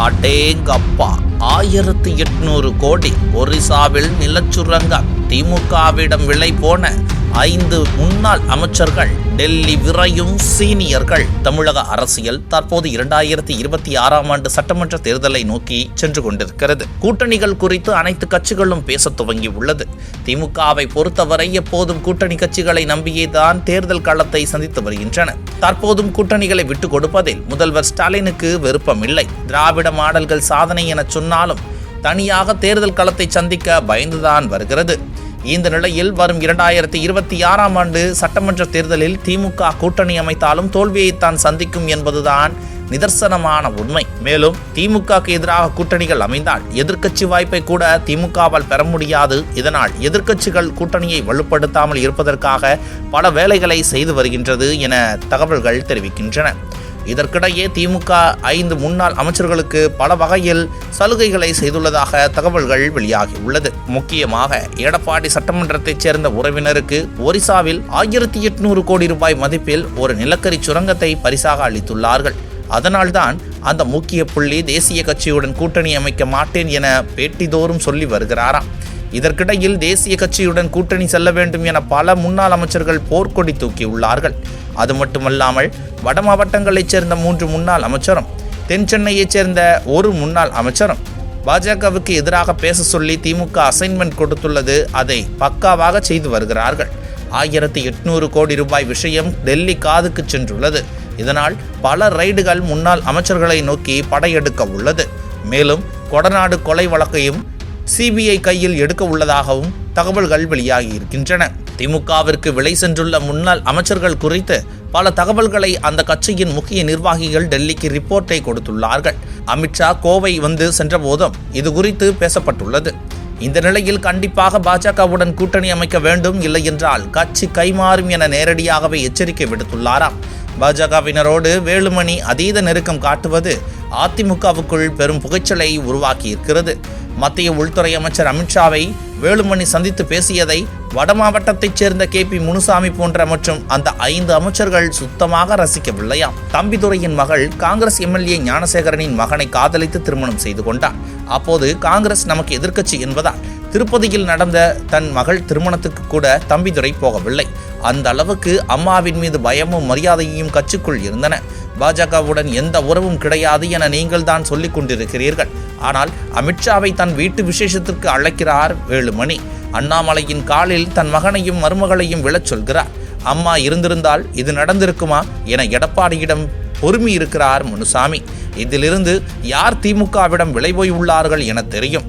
அடேங்கப்பா. ஆயிரத்தி எட்நூறு கோடி. ஒரிசாவில் நிலச்சுரங்கம். திமுகவிடம் விலை போன ஐந்து முன்னாள் அமைச்சர்கள். டெல்லி விரையும் சீனியர்கள் தமிழக அரசியல் தற்போது இரண்டாயிரத்தி இருபத்தி ஆறாம் ஆண்டு சட்டமன்ற தேர்தலை நோக்கி சென்று கொண்டிருக்கிறது. கூட்டணிகள் குறித்து அனைத்து கட்சிகளும் பேசத் துவங்கி உள்ளது திமுகவை பொறுத்தவரை எப்போதும் கூட்டணி கட்சிகளை நம்பியே தான் தேர்தல் களத்தை சந்தித்து வருகின்றன. தற்போதும் கூட்டணிகளை விட்டுக் கொடுப்பதில் முதல்வர் ஸ்டாலினுக்கு விருப்பமில்லை. திராவிட மாடல்கள் சாதனை என சொன்னாலும் தனியாக தேர்தல் களத்தை சந்திக்க பயந்துதான் வருகிறது. இந்த நிலையில் வரும் இரண்டாயிரத்தி இருபத்தி ஆறாம் ஆண்டு சட்டமன்ற தேர்தலில் திமுக கூட்டணி அமைத்தாலும் தோல்வியைத்தான் சந்திக்கும் என்பதுதான் நிதர்சனமான உண்மை. மேலும் திமுகக்கு எதிராக கூட்டணிகள் அமைந்தால் எதிர்க்கட்சி வாய்ப்பை கூட திமுகவால் பெற முடியாது. இதனால் எதிர்க்கட்சிகள் கூட்டணியை வலுப்படுத்தாமல் இருப்பதற்காக பல வேலைகளை செய்து வருகின்றது என தகவல்கள் தெரிவிக்கின்றன. இதற்கிடையே திமுக ஐந்து முன்னாள் அமைச்சர்களுக்கு பல வகையில் சலுகைகளை செய்துள்ளதாக தகவல்கள் வெளியாகியுள்ளது. முக்கியமாக எடப்பாடி சட்டமன்றத்தைச் சேர்ந்த உறவினருக்கு ஒரிசாவில் ஆயிரத்தி எட்நூறு கோடி ரூபாய் மதிப்பில் ஒரு நிலக்கரி சுரங்கத்தை பரிசாக அளித்துள்ளார்கள். அதனால்தான் அந்த முக்கிய புள்ளி தேசிய கட்சியுடன் கூட்டணி அமைக்க மாட்டேன் என பேட்டிதோறும் சொல்லி வருகிறாராம். இதற்கிடையில் தேசிய கட்சியுடன் கூட்டணி செல்ல வேண்டும் என பல முன்னாள் அமைச்சர்கள் போர்க்கொடி தூக்கியுள்ளார்கள். அது மட்டுமல்லாமல் வட மாவட்டங்களைச் சேர்ந்த மூன்று முன்னாள் அமைச்சரும் தென் சென்னையைச் சேர்ந்த ஒரு முன்னாள் அமைச்சரும் பாஜகவுக்கு எதிராக பேச சொல்லி திமுக அசைன்மெண்ட் கொடுத்துள்ளது. அதை பக்காவாக செய்து வருகிறார்கள். ஆயிரத்தி எட்நூறு கோடி ரூபாய் விஷயம் டெல்லி காதுக்கு சென்றுள்ளது. இதனால் பல ரைடுகள் முன்னாள் அமைச்சர்களை நோக்கி படையெடுக்க உள்ளது. மேலும் கொடநாடு கொலை வழக்கையும் சிபிஐ கையில் எடுக்க உள்ளதாகவும் தகவல்கள் வெளியாகி இருக்கின்றன திமுகவிற்கு விலை சென்றுள்ள முன்னாள் அமைச்சர்கள் குறித்து பல தகவல்களை அந்த கட்சியின் முக்கிய நிர்வாகிகள் டெல்லிக்கு ரிப்போர்ட்டை கொடுத்துள்ளார்கள். அமித்ஷா கோவை வந்து சென்றபோதும் இது குறித்து பேசப்பட்டுள்ளது. இந்த நிலையில் கண்டிப்பாக பாஜகவுடன் கூட்டணி அமைக்க வேண்டும் இல்லை என்றால் கட்சி கைமாறும் என நேரடியாகவே எச்சரிக்கை விடுத்துள்ளாராம். பாஜகவினரோடு வேலுமணி அதீத நெருக்கம் காட்டுவது அதிமுகவுக்குள் பெரும் புகைச்சலை உருவாக்கியிருக்கிறது. மத்திய உள்துறை அமைச்சர் அமித்ஷாவை வேலுமணி சந்தித்து பேசியதை வட மாவட்டத்தைச் சேர்ந்த கே பி முனுசாமி போன்ற மற்றும் அந்த ஐந்து அமைச்சர்கள் சுத்தமாக ரசிக்கவில்லையாம். தம்பிதுரையின் மகள் காங்கிரஸ் எம்எல்ஏ ஞானசேகரனின் மகனை காதலித்து திருமணம் செய்து கொண்டார். அப்போது காங்கிரஸ் நமக்கு எதிர்க்கட்சி என்பதால் திருப்பதியில் நடந்த தன் மகள் திருமணத்துக்கு கூட தம்பிதுரை போகவில்லை. அந்த அளவுக்கு அம்மாவின் மீது பயமும் மரியாதையும் கட்சிக்குள் இருந்தன. பாஜகவுடன் எந்த உறவும் கிடையாது என நீங்கள் தான் சொல்லிக் கொண்டிருக்கிறீர்கள். ஆனால் அமித்ஷாவை தன் வீட்டு விசேஷத்திற்கு அழைக்கிறார் வேலுமணி. அண்ணாமலையின் காலில் தன் மகனையும் மருமகளையும் விழச் சொல்கிறார். அம்மா இருந்திருந்தால் இது நடந்திருக்குமா என எடப்பாடியிடம் பொறுமி இருக்கிறார் முனுசாமி. இதிலிருந்து யார் திமுகவிடம் விளைபோய் உள்ளார்கள் என தெரியும்.